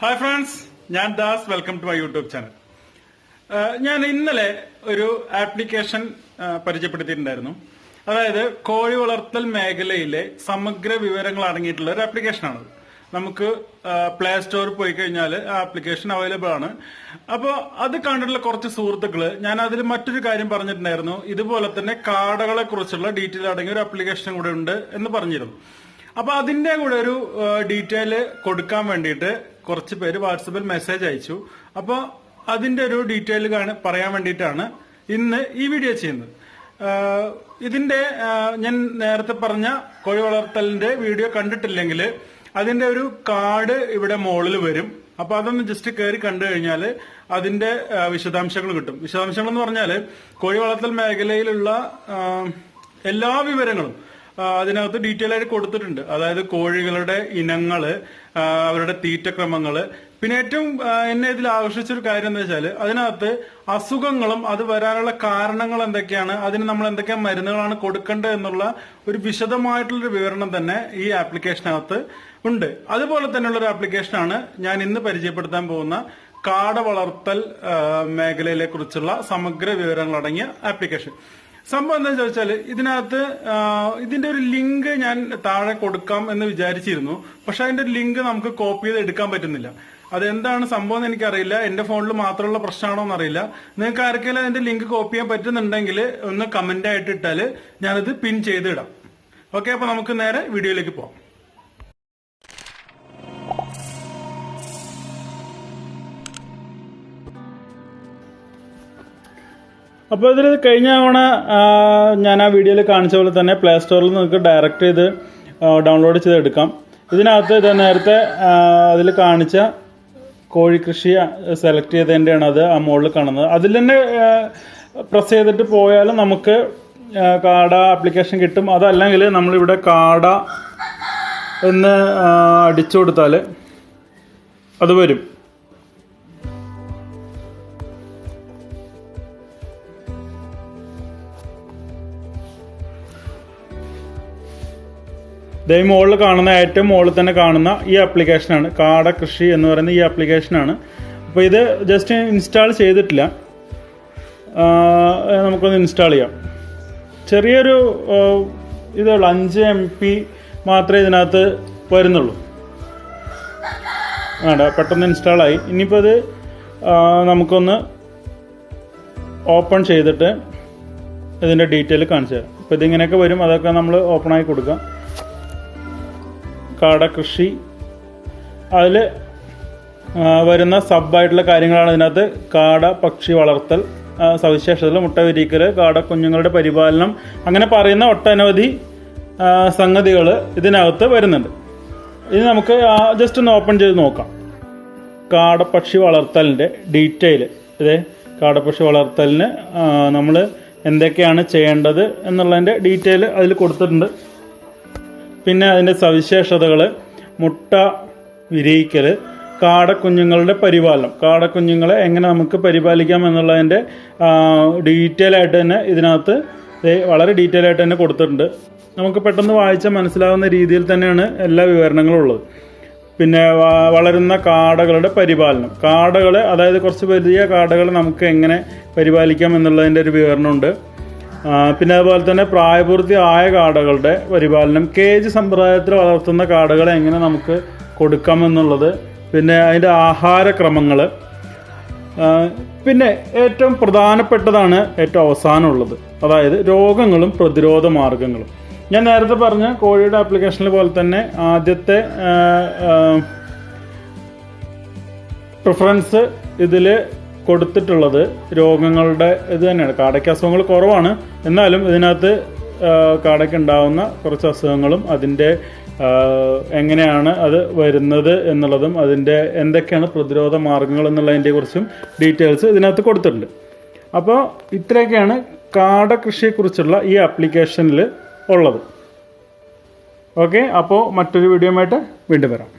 Hi friends ഞാൻ Das. Welcome to my YouTube channel ഞാൻ ഇന്നലെ ഒരു ആപ്ലിക്കേഷൻ പരിചയപ്പെടുത്തിയിട്ടുണ്ടായിരുന്നു. അതായത് കോഴി വളർത്തൽ മേഖലയിലെ സമഗ്ര വിവരങ്ങൾ അടങ്ങിയിട്ടുള്ള ഒരു ആപ്ലിക്കേഷനാണ് നമുക്ക് പ്ലേ സ്റ്റോറിൽ പോയി കഴിഞ്ഞാൽ ആ ആപ്ലിക്കേഷൻ അവൈലബിൾ ആണ്. അപ്പോൾ അത് കണ്ടിട്ടുള്ള കുറച്ച് സുഹൃത്തുക്കൾ ഞാൻ അതിൽ മറ്റൊരു കാര്യം പറഞ്ഞിട്ടുണ്ടായിരുന്നു. ഇതുപോലെ തന്നെ കാടകളെ കുറിച്ചുള്ള ഡീറ്റെയിൽ അടങ്ങിയ ഒരു ആപ്ലിക്കേഷൻ കൂടെ ഉണ്ട് എന്ന് പറഞ്ഞിരുന്നു. അപ്പൊ അതിന്റെ കൂടെ ഒരു ഡീറ്റെയിൽ കൊടുക്കാൻ വേണ്ടിയിട്ട് കുറച്ച് പേര് വാട്സപ്പിൽ മെസ്സേജ് അയച്ചു. അപ്പോൾ അതിന്റെ ഒരു ഡീറ്റെയിൽ പറയാൻ വേണ്ടിയിട്ടാണ് ഇന്ന് ഈ വീഡിയോ ചെയ്യുന്നത്. ഇതിന്റെ ഞാൻ നേരത്തെ പറഞ്ഞ കോഴി വളർത്തലിന്റെ വീഡിയോ കണ്ടിട്ടില്ലെങ്കിൽ അതിന്റെ ഒരു കാർഡ് ഇവിടെ മുകളിൽ വരും. അപ്പൊ അതൊന്ന് ജസ്റ്റ് കയറി കണ്ടു കഴിഞ്ഞാൽ അതിന്റെ വിശദാംശങ്ങൾ കിട്ടും. വിശദാംശങ്ങൾ എന്ന് പറഞ്ഞാൽ കോഴി വളർത്തൽ മേഖലയിലുള്ള എല്ലാ വിവരങ്ങളും അതിനകത്ത് ഡീറ്റെയിൽ ആയിട്ട് കൊടുത്തിട്ടുണ്ട്. അതായത് കോഴികളുടെ ഇനങ്ങൾ അവരുടെ തീറ്റക്രമങ്ങൾ. പിന്നെ ഏറ്റവും എന്നെ ഇതിൽ ആകർഷിച്ചൊരു കാര്യം എന്താ വെച്ചാൽ അതിനകത്ത് അസുഖങ്ങളും അത് വരാനുള്ള കാരണങ്ങൾ എന്തൊക്കെയാണ് അതിന് നമ്മൾ എന്തൊക്കെ മരുന്നുകളാണ് കൊടുക്കേണ്ടത് എന്നുള്ള ഒരു വിശദമായിട്ടുള്ളൊരു വിവരണം തന്നെ ഈ ആപ്ലിക്കേഷനകത്ത് ഉണ്ട്. അതുപോലെ തന്നെയുള്ള ഒരു ആപ്ലിക്കേഷനാണ് ഞാൻ ഇന്ന് പരിചയപ്പെടുത്താൻ പോകുന്ന കാട വളർത്തൽ മേഖലയിലെ കുറിച്ചുള്ള സമഗ്ര വിവരങ്ങളടങ്ങിയ ആപ്ലിക്കേഷൻ. സംഭവം എന്താ ചോദിച്ചാൽ ഇതിനകത്ത് ഇതിന്റെ ഒരു ലിങ്ക് ഞാൻ താഴെ കൊടുക്കാം എന്ന് വിചാരിച്ചിരുന്നു. പക്ഷെ അതിന്റെ ലിങ്ക് നമുക്ക് കോപ്പി ചെയ്ത് എടുക്കാൻ പറ്റുന്നില്ല. അതെന്താണ് സംഭവം എന്ന് എനിക്കറിയില്ല. എന്റെ ഫോണിൽ മാത്രമുള്ള പ്രശ്നമാണോ എന്നറിയില്ല. നിങ്ങൾക്ക് ആർക്കെങ്കിലും അതിന്റെ ലിങ്ക് കോപ്പി ചെയ്യാൻ പറ്റുന്നുണ്ടെങ്കിൽ ഒന്ന് കമന്റ് ആയിട്ട് ഇട്ടാൽ ഞാനത് പിൻ ചെയ്ത് ഇടാം. ഓക്കെ അപ്പൊ നമുക്ക് നേരെ വീഡിയോയിലേക്ക് പോവാം. അപ്പോൾ ഇതിൽ കഴിഞ്ഞ തവണ ഞാൻ ആ വീഡിയോയിൽ കാണിച്ച പോലെ തന്നെ പ്ലേ സ്റ്റോറിൽ നിങ്ങൾക്ക് ഡയറക്റ്റ് ചെയ്ത് ഡൗൺലോഡ് ചെയ്ത് എടുക്കാം. ഇതിനകത്ത് ഇത് നേരത്തെ അതിൽ കാണിച്ച കോഴിക്കൃഷി കൃഷി സെലക്ട് ചെയ്തതിന്റെയാണ് അത് ആ മുകളിൽ കാണുന്നത്. അതിൽ തന്നെ പ്രസ് ചെയ്തിട്ട് പോയാലും നമുക്ക് കാട ആപ്ലിക്കേഷൻ കിട്ടും. അതല്ലെങ്കിൽ നമ്മളിവിടെ കാട എന്ന് അടിച്ചു കൊടുത്താൽ അത് വരും. ദൈവം മുകളിൽ കാണുന്ന ഏറ്റവും മുകളിൽ തന്നെ കാണുന്ന ഈ ആപ്ലിക്കേഷനാണ് കാട കൃഷി എന്ന് പറയുന്ന ഈ ആപ്ലിക്കേഷനാണ് അപ്പോൾ ഇത് ജസ്റ്റ് ഇൻസ്റ്റാൾ ചെയ്തിട്ടില്ല. നമുക്കൊന്ന് ഇൻസ്റ്റാൾ ചെയ്യാം. ചെറിയൊരു ഇതേ ഉള്ളൂ. അഞ്ച് എം പി മാത്രമേ ഇതിനകത്ത് വരുന്നുള്ളൂ. വേണ്ട പെട്ടെന്ന് ഇൻസ്റ്റാൾ ആയി. ഇനിയിപ്പോൾ ഇത് നമുക്കൊന്ന് ഓപ്പൺ ചെയ്തിട്ട് ഇതിന്റെ ഡീറ്റെയിൽ കാണിച്ചു തരാം. അപ്പോൾ ഇതിങ്ങനെയൊക്കെ വരും. അതൊക്കെ നമ്മൾ ഓപ്പൺ ആയി കൊടുക്കാം. കാട കൃഷി. അതിൽ വരുന്ന സബായിട്ടുള്ള കാര്യങ്ങളാണ് ഇതിനകത്ത്. കാട പക്ഷി വളർത്തൽ സവിശേഷതകൾ മുട്ട വിരിക്കൽ കാട കുഞ്ഞുങ്ങളുടെ പരിപാലനം അങ്ങനെ പറയുന്ന ഒട്ടനവധി സംഗതികൾ ഇതിനകത്ത് വരുന്നുണ്ട്. ഇനി നമുക്ക് ജസ്റ്റ് ഒന്ന് ഓപ്പൺ ചെയ്ത് നോക്കാം. കാടപ്പക്ഷി വളർത്തലിന്റെ ഡീറ്റെയിൽ ഇതേ കാടപ്പക്ഷി വളർത്തലിന് നമ്മൾ എന്തൊക്കെയാണ് ചെയ്യേണ്ടത് എന്നുള്ളതിന്റെ ഡീറ്റെയിൽ അതിൽ കൊടുത്തിട്ടുണ്ട്. പിന്നെ അതിന്റെ സവിശേഷതകൾ മുട്ട വിരിയിക്കൽ കാടക്കുഞ്ഞുങ്ങളുടെ പരിപാലനം. കാടക്കുഞ്ഞുങ്ങളെ എങ്ങനെ നമുക്ക് പരിപാലിക്കാം എന്നുള്ളതിന്റെ ഡീറ്റെയിൽ ആയിട്ട് തന്നെ ഇതിനകത്ത് വളരെ ഡീറ്റെയിൽ ആയിട്ട് തന്നെ കൊടുത്തിട്ടുണ്ട്. നമുക്ക് പെട്ടെന്ന് വായിച്ചാൽ മനസ്സിലാവുന്ന രീതിയിൽ തന്നെയാണ് എല്ലാ വിവരണങ്ങളും ഉള്ളത്. പിന്നെ വളരുന്ന കാടകളുടെ പരിപാലനം. കാടകൾ അതായത് കുറച്ച് വലിയ കാടകൾ നമുക്ക് എങ്ങനെ പരിപാലിക്കാം എന്നുള്ളതിന്റെ ഒരു വിവരണമുണ്ട്. പിന്നെ അതുപോലെ തന്നെ പ്രായപൂർത്തി ആയ കാടകളുടെ പരിപാലനം കേജ് സമ്പ്രദായത്തിൽ വളർത്തുന്ന കാടകളെ എങ്ങനെ നമുക്ക് കൊടുക്കാമെന്നുള്ളത് പിന്നെ അതിന്റെ ആഹാരക്രമങ്ങൾ പിന്നെ ഏറ്റവും പ്രധാനപ്പെട്ടതാണ് ഏറ്റവും അവസാനമുള്ളത് അതായത് രോഗങ്ങളും പ്രതിരോധ മാർഗങ്ങളും. ഞാൻ നേരത്തെ പറഞ്ഞ കോഴിയുടെ ആപ്ലിക്കേഷനിൽ പോലെ തന്നെ ആദ്യത്തെ പ്രിഫറൻസ് ഇതിൽ കൊടുത്തിട്ടുള്ളത് രോഗങ്ങളുടെ ഇത് തന്നെയാണ്. കാടയ്ക്ക് അസുഖങ്ങൾ കുറവാണ്. എന്നാലും ഇതിനകത്ത് കാടയ്ക്ക് ഉണ്ടാവുന്ന കുറച്ച് അസുഖങ്ങളും അതിന്റെ എങ്ങനെയാണ് അത് വരുന്നത് എന്നുള്ളതും അതിന്റെ എന്തൊക്കെയാണ് പ്രതിരോധ മാർഗങ്ങൾ എന്നുള്ളതിന്റെ കുറിച്ചും ഡീറ്റെയിൽസ് ഇതിനകത്ത് കൊടുത്തിട്ടുണ്ട്. അപ്പോൾ ഇത്രയൊക്കെയാണ് കാട കൃഷിയെക്കുറിച്ചുള്ള ഈ ആപ്ലിക്കേഷനിൽ ഉള്ളത്. ഓക്കെ? അപ്പോൾ മറ്റൊരു വീഡിയോ ആയിട്ട് വീണ്ടും വരാം.